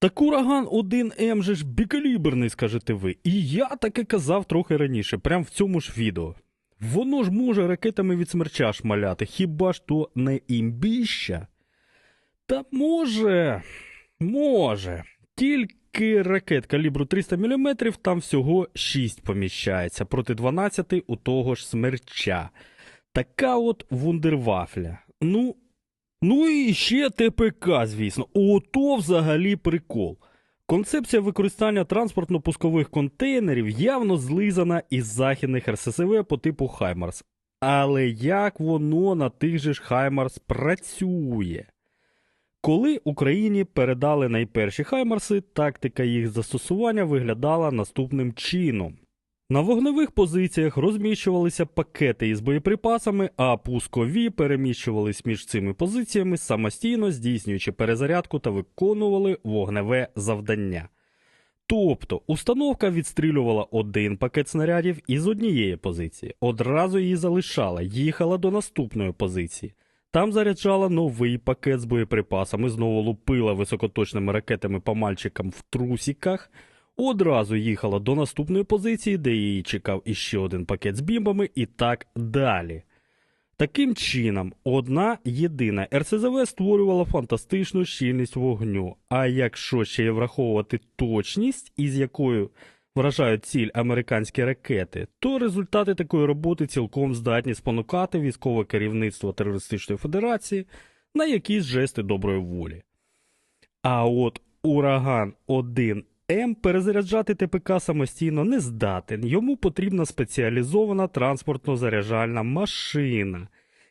Так ураган 1М же ж бікаліберний, скажете ви. І я таке казав трохи раніше, прямо в цьому ж відео. Воно ж може ракетами від смерча шмаляти, хіба ж то не імбіща? Та може, може. Тільки ракет калібру 300 мм там всього 6 поміщається проти 12 у того ж смерча. Така от вундервафля. Ну, ну і ще ТПК, звісно. Ото взагалі прикол. Концепція використання транспортно-пускових контейнерів явно злизана із західних РССВ по типу Хаймарс. Але як воно на тих же ж Хаймарс працює? Коли Україні передали найперші Хаймарси, тактика їх застосування виглядала наступним чином. На вогневих позиціях розміщувалися пакети із боєприпасами, а пускові переміщувались між цими позиціями самостійно здійснюючи перезарядку та виконували вогневе завдання. Тобто установка відстрілювала один пакет снарядів із однієї позиції, одразу її залишала, їхала до наступної позиції. Там заряджала новий пакет з боєприпасами, знову лупила високоточними ракетами по мальчикам в трусіках, одразу їхала до наступної позиції, де її чекав іще один пакет з бімбами, і так далі. Таким чином, одна єдина РСЗВ створювала фантастичну щільність вогню. А якщо ще й враховувати точність, із якою вражають ціль американські ракети, то результати такої роботи цілком здатні спонукати військове керівництво Терористичної Федерації на якісь жести доброї волі. А от ураган 1 М перезаряджати ТПК самостійно не здатен. Йому потрібна спеціалізована транспортно-заряджальна машина,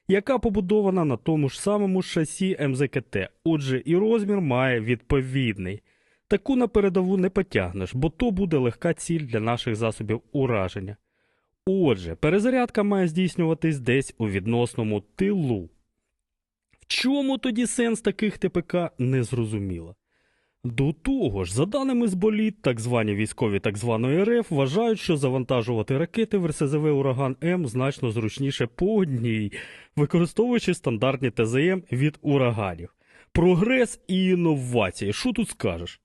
яка побудована на тому ж самому шасі МЗКТ. Отже, і розмір має відповідний. Таку на передову не потягнеш, бо то буде легка ціль для наших засобів ураження. Отже, перезарядка має здійснюватись десь у відносному тилу. В чому тоді сенс таких ТПК не зрозуміло. До того ж, за даними з боліт, так звані військові так званої РФ вважають, що завантажувати ракети в РСЗВ Ураган М значно зручніше по одній, використовуючи стандартні ТЗМ від ураганів. Прогрес і інновації, що тут скажеш?